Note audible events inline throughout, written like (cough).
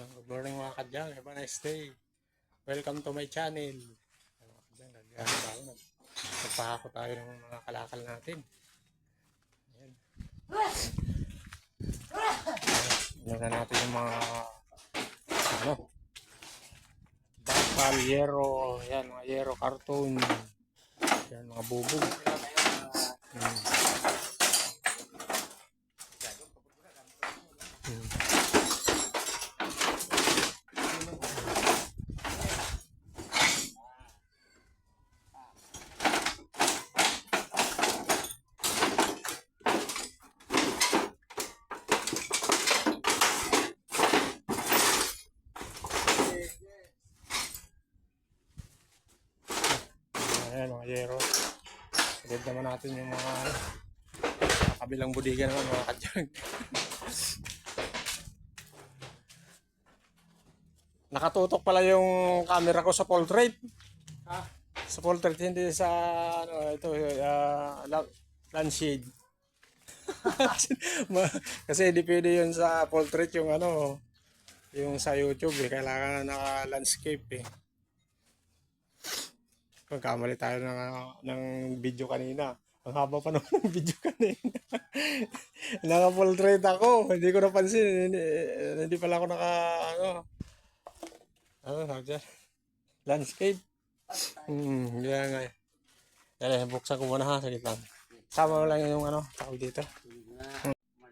Good morning mga kadyang. Have a nice day. Welcome to my channel. Mga kadyang, gagawin tayo. Nag- Nagpahako tayo ng mga kalakal natin. Ayan. Na natin yung mga ano bakal, yero, yan, mga yero cartoon. Yan, mga bubog. Hmm. Hmm. Ayan, mga yero. Silid naman natin yung mga kabilang budiga naman mga kadyang. (laughs) Nakatutok pala yung camera ko sa portrait. Ah, Sa portrait, hindi sa ano, ito, uh, lampshade. (laughs) Kasi hindi pwede yun sa portrait yung ano, yung sa YouTube eh. Kailangan naka-landscape eh. Magkamali tayo ng, ng video kanina. Ang haba pa (laughs) naman ng video kanina. Naka-portrait ako. Hindi ko napansin. Hindi, hindi pala ako naka, ano, ano, tawag dyan? Landscape. Hmm, kaya nga. eh. Yan, buksan ko muna ha. Saglit lang. Sama lang yung ano, tawag dito.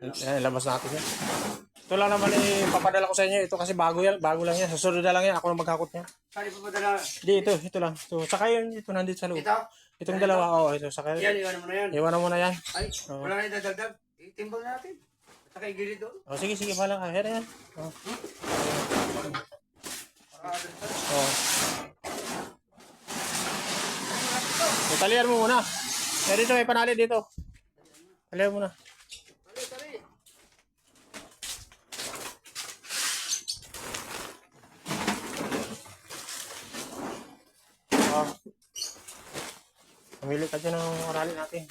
Yan, labas natin yan. Ito lang naman eh, papadala ko sa inyo. Ito kasi bago yan, bago lang yan. Susunod na lang yan. Ako na maghakot niya. saan pa padala? Hindi, ito, ito lang. So, saka yun, ito nandito sa loob. Ito? Itong dalawa, oo, ito. Saka, Yan, iwanan mo na yan. iwanan mo na yan. Ay, wala na idadagdag. Itimbang natin. At saka igilid doon. O, sige, sige, bahala ka. Here yan. O, Para agad sa... o. Italian mo muna. Eh, dito, may panali dito. Talian mo na. O. Pamili ka dyan ng orali natin.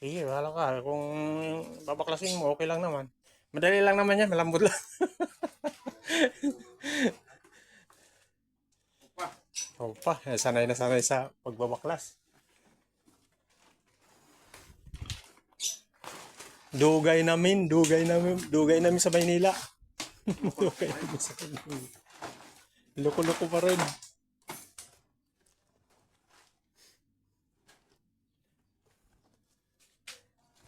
Sige, bahala ka. Kung babaklasin mo, okay lang naman. Madali lang naman yan, malambot lang. (laughs) Upa. Oo pa, sanay na sanay sa pagbabaklas. Dugay namin, dugay namin, dugay namin sa Maynila. (laughs) dugay namin sa Maynila. Loko-loko pa rin.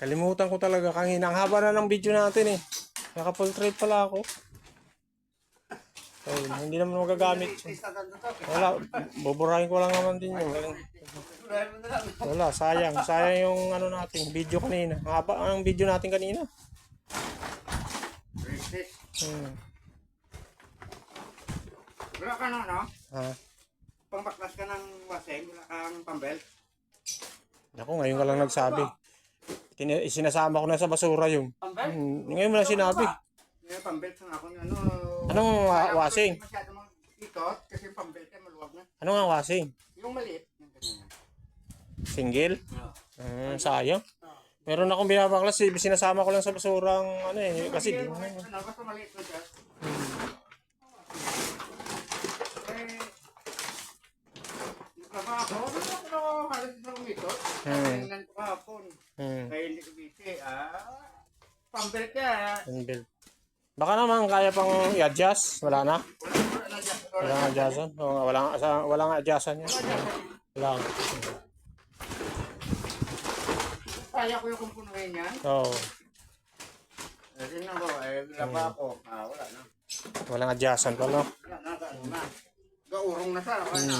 Kalimutan ko talaga kanina. Ang haba na ng video natin eh. Naka-portrait pala ako. Ayun, hindi naman magagamit. Wala, buburahin ko lang naman din yun. Wala, sayang. Sayang yung ano natin, video kanina. Haba ang video natin kanina. Hmm. Wala ka na, no? Ha? Pangbaklas ka ng waseng, wala kang pambel. Ako, ngayon ka lang nagsabi. Tin- sinasama ko na sa basura yung. Pambel? Hmm, ngayon mo lang sinabi. May pambel sa ako ano... Anong wa- wasing? Hindi masyado mag ikot kasi yung maluwag na. Ano nga wasing? Yung maliit. Yung ganyan. Single? Oo. Hmm, sayang. Meron akong binabaklas, eh, sinasama ko lang sa basurang ano eh. Kasi di Ano, mo basta maliit na siya. Eh, nagtrabaho ako. Ano ako halos na umikot? Hmm. Tingnan ko kahapon. Hmm, Kaya hindi ko busy. Ah, pambel ka. single. Baka naman kaya pang i-adjust. Wala na. Wala, na dyan. Wala nga adjustan. Nga, wala sa- wala nga adjustan yan. Wala. Kaya ko yung kumpunuhin yan. Oo. Eh, tingnan ko, eh, laba ako. Ah, wala na. Walang adjustan pa, no? Wala na, na. Gaurong na sa. Wala na.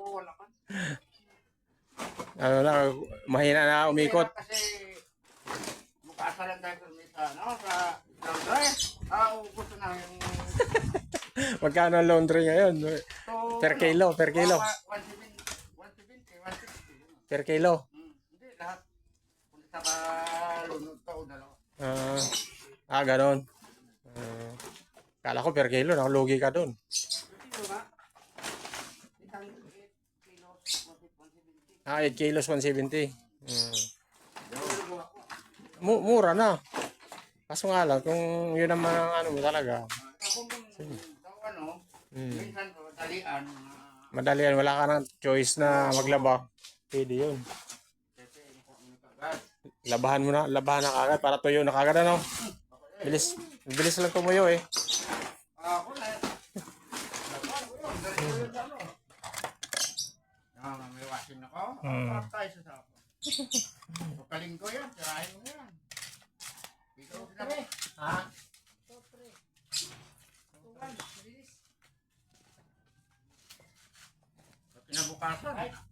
Wala ka. Ano na, mahina na umikot. Kasi mukaasalan tayo sa, ano, sa laundry. Ah, ubos na yung... (laughs) Magkano ang laundry ngayon? So, Per kilo, per kilo. 170, 170, 160. Per kilo. Hmm, Hindi, lahat. Kung sa Ah, ah ganon. Ah, kala ko per kilo, nakalugi ka doon. Isang 8 kilos, 170. Ah, 8 kilos, 170. Hmm. Mu- mura na. Kaso nga lang, kung yun naman ang ano mo talaga, kung ano, hmm. minsan ko, dalian. ah, madali yan, wala ka ng choice na maglaba. Pwede yun. Kasi kung ano kagad. Labahan mo na, labahan na kagad para tuyo na kagad ano. Bilis, bilis lang tumuyo eh. Ako na. Ko yun. Dali ko yun ano. Ah, may wasin ako. Parang tayo sa sapo. Pagkaling ko yan, tirahin mo yan. Kami. Ha? Sa kinabukasan. Yan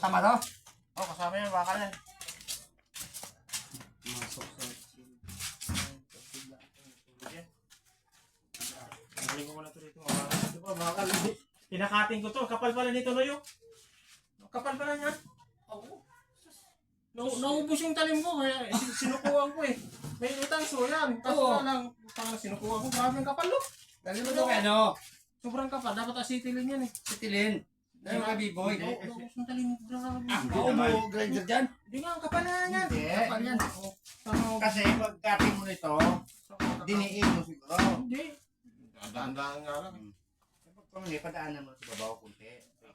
Tama to? Oh, kasama yan, bakal yan. Galing ko muna ito rito. Ito pa, bakal. Pinakating ko to. Kapal pala nito, Noyo. Kapal pala niya. Oo. Na naubos yung talim ko, kaya sin- sinukuhan ko eh. May utanso yan. Kaso Oo. nga lang, parang sinukuhan ko. Grabe ang kapal, no? Dali mo to kay ano? Sobrang kapal. Dapat asitilin yan eh. Sitilin. Dahil mga b-boy. Oo, naubos yung talim ko. Grabe. Ah, Oo mo, grinder dyan. Hindi nga, ang kapal na yan. Hindi. Kapal yan. Ano, Kasi pagkating mo nito, diniin mo siguro. Hindi. Dahan-dahan nga lang. Pag pamili, padaanan mo sa babaw kunti.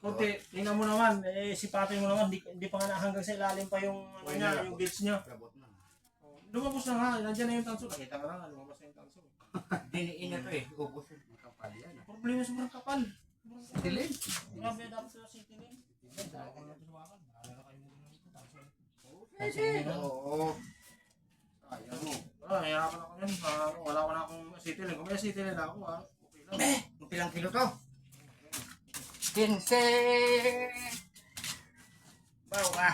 Kunti, tingnan mo naman, eh, sipatin mo naman, di, di pa nga na hanggang sa ilalim pa yung, ano niya, yung gauge niya. Labot na. Lumabos na nga, nandiyan na yung tanso. Nakita ka na nga, lumabas na yung tanso. (laughs) Diniin na to eh. Ubus yung kapal yan. Problema sobrang kapal. Sitilin. Grabe dapat sa city lane. Oo. Ayaw mo. Ah, nahihirapan ako yan. Ah, wala ko na akong city lane. Kung may city lane ako, ah, okay lang. Eh, kung pilang kilo to? 15. Bawa ka.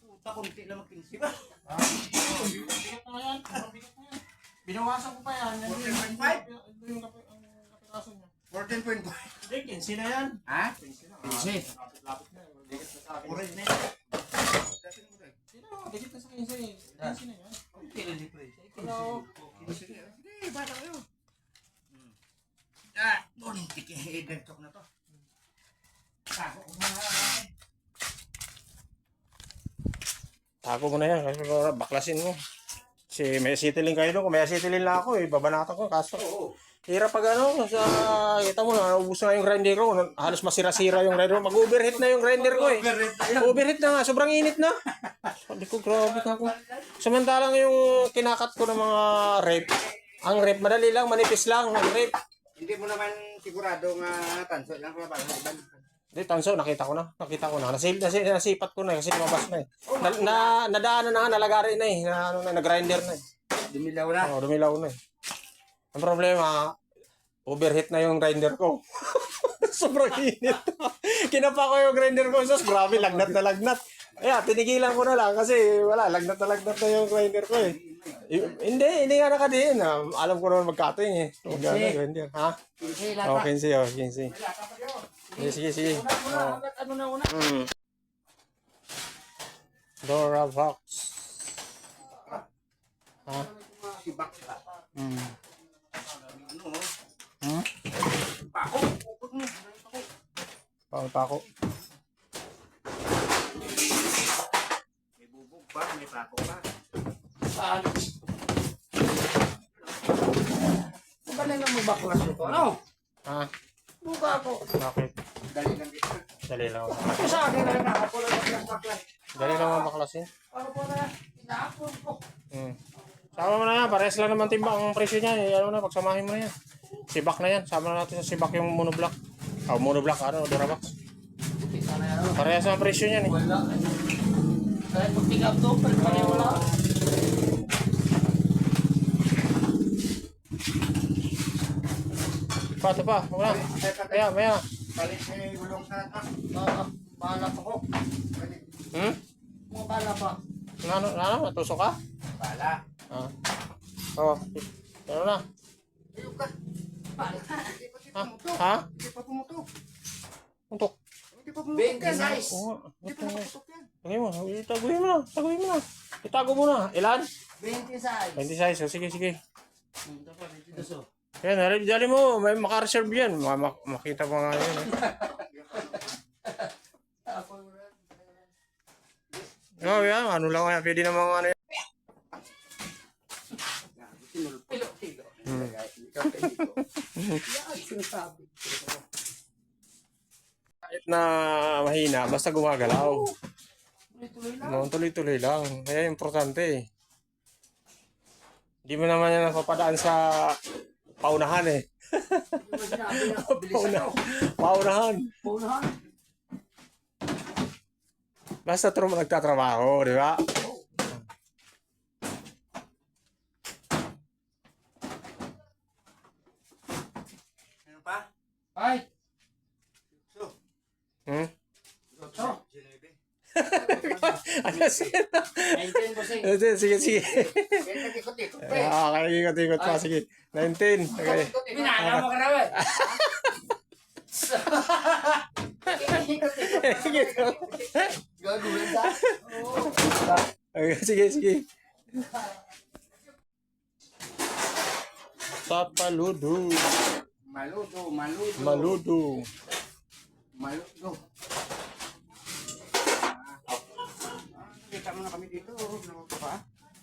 Puta, kunti lang mag-15 ba? Ah, oh, bigat na yan. Bigat na yan. Binawasan ko pa yan. Yan yung- 14.5? Ito yung kapiraso niya. 14.5. Hindi, 15 na yan. Ha? 15 na. 15. Ah, Lapit-lapit na. Bigat na sa akin. Na yun. Tayo. Sino? Bigat na sa 15 eh. 15 na yan. Kunti lang difference. Hello. Sige, sige, bata kayo. Ah, morning tiki. Header talk na to. Tako ko mga Tago mo na yan kasi baklasin mo. Kasi may citylin kayo doon. Kung may citylin lang ako eh, babanatan ko. Kaso, Oo. hirap pag ano, sa, kita mo na, ubus na yung grinder ko. Halos masira-sira yung grinder ko. Mag-overheat na yung grinder ko eh. Overheat na nga, sobrang init na. Sabi ko, grabe ka ako. Samantalang yung kinakat ko ng mga rep, ang rep, madali lang, manipis lang, ang rep. Hindi mo naman sigurado nga tanso lang kaya parang iban. Hindi, tanso, nakita ko na. Nakita ko na. Nasip, nasip, nasipat ko na eh, kasi lumabas na eh. Na, na, nadaanan na nga, nalagari na eh. Na, ano na, na-grinder na eh. Dumilaw na. Oo, dumilaw na eh. Ang problema, overheat na yung grinder ko. (laughs) Sobrang init. Kinapa ko yung grinder ko. Sus, grabe, lagnat na lagnat. Kaya, tinigilan ko na lang kasi wala, lagnat na lagnat na yung grinder ko eh. I- hindi, hindi nga nakadiin. Ah. Alam ko naman magkating eh. Magkano grinder, ha? Hindi Oh, 15, oh, 15. Sige, sige, sige. Oh. Ano na una? Mm. Dora Vox. Ha? Si Bakla. Mm. Ano? Hmm? Pako. Mo. Pako, pako. May bubog pa, may pako pa. Saan? Ba na lang mo baklas ito? Ano? Ha? Buka ako. Bakit? Dali lang dito. Dali lang. Sa akin na lang nakapula ng baklas. Dali lang mga baklasin. Ano po na? Inaapon ko. Hmm. Sama mo na yan. Parehas lang naman timba ang presyo niya. Eh, ano na, pagsamahin mo na yan. Sibak na yan. Sama na natin sa sibak yung monoblock. Oh, monoblock, ano, Durabox. Parehas ang presyo niyan eh. Wala. Kahit pag-pick up to, pero pa rin wala. Pa, ito pa. Wala. Maya, maya. Balik sa gulong sa atas. Oo. Bahala pa ko. Hmm? Mga bala pa. Ano, ano, natusok ka? Bala. Ah. Oo. Ano na? Ayun ka. Bala. Hindi pa Ha? pumutok. Ha? Hindi pa pumutok. Untok. Hindi pa pumutok. 20 size. Oo nga. Hindi pa pumutok yan. Lagay mo. Itaguhin mo na. Itaguhin mo na. Itago mo na. Ilan? 20 size. 20 size. O, sige, sige. Hmm, Ito pa, 22 so. Yan, dali, dali mo. May makareserve yan. Ma- ma- makita mo nga yan. Eh. Oh, yan. Ano lang yan. Pwede namang ano yan. Hmm. Kahit na mahina, basta gumagalaw. No, tuloy-tuloy lang. Kaya importante eh. Hindi mo naman yan napapadaan sa paunahan eh. Na, mo. Paunahan. Punahan. Basta trum nagtatrabaho, di ba? Ano pa? Ay, So. Hmm? Ginebe. (laughs) Ano sige. 19 bossing. Sige, sige, sige. Kaya nag-ikot-ikot pa eh. Ah, kaya ikot-ikot pa. Sige. 19. Okay. Minana mo ka naman. Sige. Gagawin ka? Okay, sige, sige. Papaludo. Maludo, maludo. Maludo. Maludo. Kita mo na kami dito. Nakaka pa.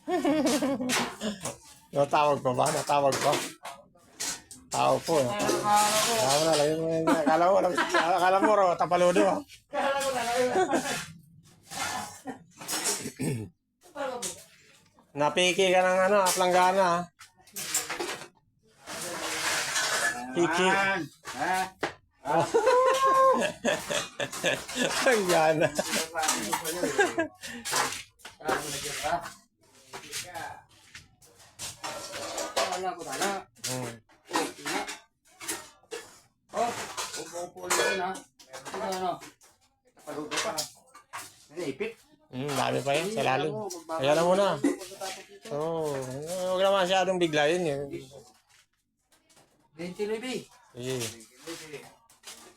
(laughs) Natawag pa ba? Natawag pa? Tao po. Akala mo na, lagyan mo yan. Akala mo, akala mo, raw, tapaludo. ah. Akala ko na. Napiki ka ng ano, aplanggana. ah. Piki. Ha? Aplanggana. Akala ko na wala ko tala. Oo. Oh. oh, upo-upo ulit na. Ito ano? Nakalugo pa. Ano, naipit. Hmm, dami pa yun, sa lalim. Kaya na muna. Oo, oh, huwag na masyadong bigla yun. yun. 20 libi. Sige.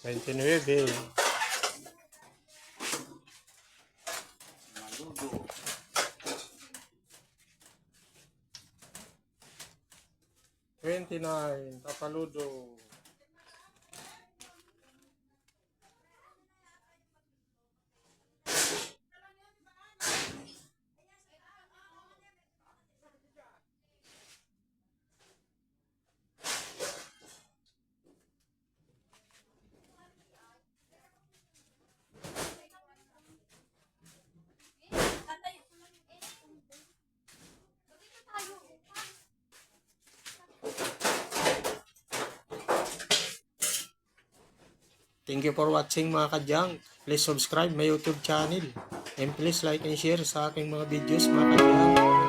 29 libi. Malugo. 29, Tapaludo. Thank you for watching mga kadyang. Please subscribe my YouTube channel. And please like and share sa aking mga videos mga kadyang.